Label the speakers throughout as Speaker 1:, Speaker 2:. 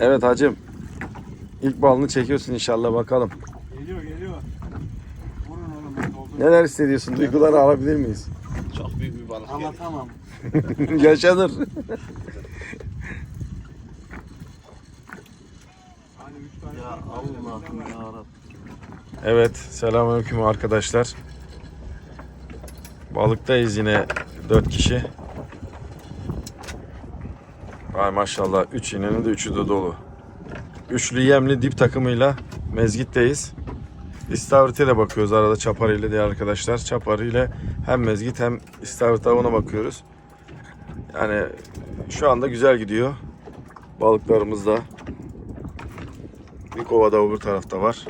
Speaker 1: Evet hacım. İlk balını çekiyorsun inşallah bakalım.
Speaker 2: Geliyor geliyor. Vurun oğlum doldurayım.
Speaker 1: Neler hissediyorsun? Duyguları alabilir miyiz?
Speaker 3: Çok büyük bir balık geldi.
Speaker 2: Anlatamam.
Speaker 1: Yaşanır.
Speaker 2: Hani üç tane
Speaker 3: Ya Allah'ım ya Rabbim.
Speaker 1: Evet, selamünaleyküm arkadaşlar. Balıktayız yine 4 kişi. Ay maşallah 3 iğnenin de 3'ü de dolu. Üçlü yemli dip takımıyla mezgitteyiz. İstavrit'e de bakıyoruz arada çaparı ile diğer arkadaşlar. Çaparı ile hem mezgit hem istavrit avına bakıyoruz. Yani şu anda güzel gidiyor. Balıklarımız da. Bir kova da öbür tarafta var.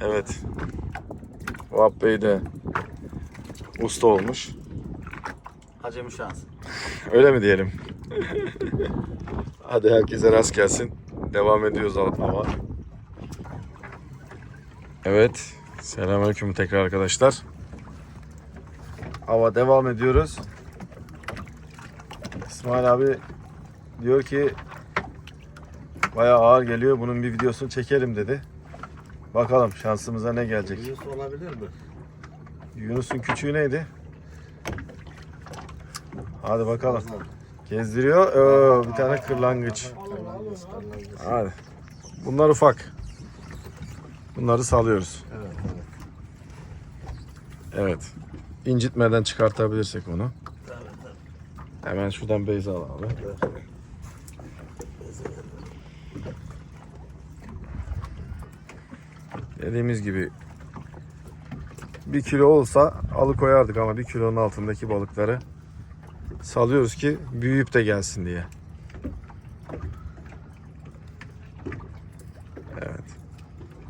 Speaker 1: Evet. Vahap Bey de usta olmuş.
Speaker 3: Acemi şans.
Speaker 1: Öyle mi diyelim? Hadi herkese rast gelsin. Devam ediyoruz ama. Evet. Selamünaleyküm tekrar arkadaşlar. Hava devam ediyoruz. İsmail abi diyor ki bayağı ağır geliyor. Bunun bir videosunu çekelim dedi. Bakalım şansımıza ne gelecek.
Speaker 3: Yunus olabilir mi?
Speaker 1: Yunus'un küçüğü neydi? Hadi bakalım. Gezdiriyor. Oo, bir tane kırlangıç. Hadi. Bunlar ufak. Bunları salıyoruz.
Speaker 3: Evet,
Speaker 1: Evet. İncitmeden çıkartabilirsek onu. Hemen şuradan beyza al. Dediğimiz gibi bir kilo olsa alıkoyardık ama bir kilonun altındaki balıkları salıyoruz ki büyüyüp de gelsin diye. Evet.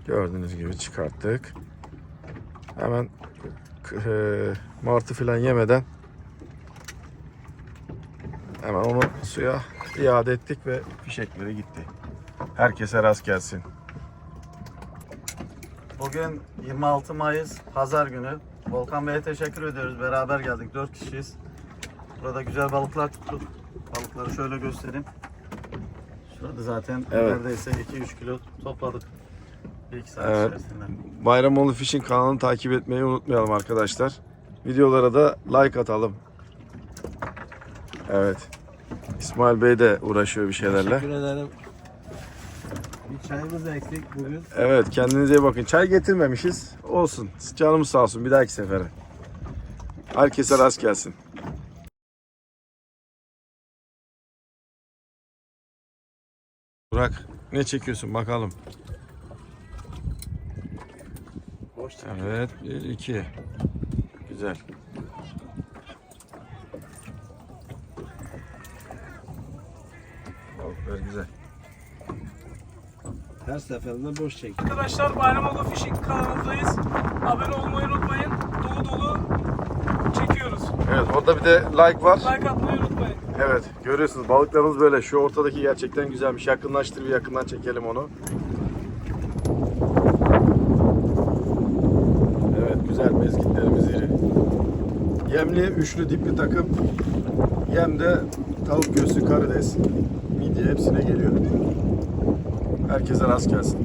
Speaker 1: Gördüğünüz gibi çıkarttık. Hemen e, martı falan yemeden hemen onu suya iade ettik ve fişekleri gitti. Herkese rast gelsin.
Speaker 3: Bugün 26 Mayıs Pazar günü. Volkan Bey'e teşekkür ediyoruz. Beraber geldik. 4 kişiyiz. Burada güzel balıklar tuttuk. Balıkları şöyle göstereyim. Şurada zaten
Speaker 1: Evet.
Speaker 3: neredeyse 2-3 kilo topladık. 1-2 saat
Speaker 1: Evet.
Speaker 3: içerisinde.
Speaker 1: Bayramoğlu Fishing kanalını takip etmeyi unutmayalım arkadaşlar. Videolara da like atalım. Evet. İsmail Bey de uğraşıyor bir şeylerle.
Speaker 3: Teşekkür ederim. Bir çayımız eksik bugün.
Speaker 1: Evet kendinize iyi bakın. Çay getirmemişiz. Olsun. Canımız sağ olsun bir dahaki sefere. Herkese rast gelsin. Burak ne çekiyorsun bakalım.
Speaker 3: Boş
Speaker 1: Evet, bir, iki. Güzel. Balıklar güzel.
Speaker 3: Her seferinde boş çek.
Speaker 4: Arkadaşlar Bayramoğlu Fishing kanalındayız. Abone olmayı unutmayın. Dolu dolu çekiyoruz.
Speaker 1: Evet, orada bir de like var.
Speaker 4: Like atmayı.
Speaker 1: Evet, görüyorsunuz balıklarımız böyle. Şu ortadaki gerçekten güzelmiş. Yakınlaştır bir yakından çekelim onu. Evet, güzel mezgitlerimiz iri. Yemli, üçlü, dipli takım. Yemde tavuk göğsü, karides, midye hepsine geliyor. Herkese rast gelsin.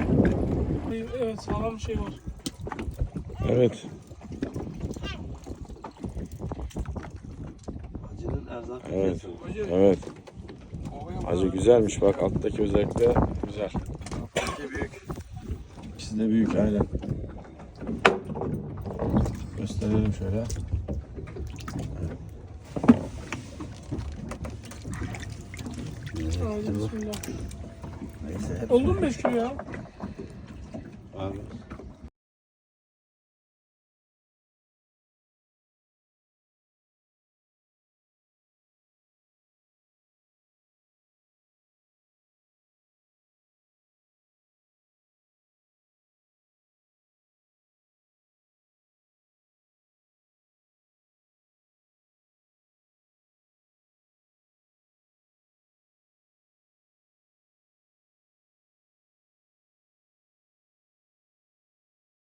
Speaker 4: Evet sağlam bir şey var.
Speaker 1: Evet.
Speaker 3: Erzak
Speaker 1: Evet. Evet. Acı güzelmiş bak alttaki özellikle güzel.
Speaker 3: İki büyük.
Speaker 1: İkisi de büyük aynen. Gösterelim şöyle.
Speaker 3: Neyse
Speaker 4: Oldu mu 5 kilo ya?
Speaker 3: Abi.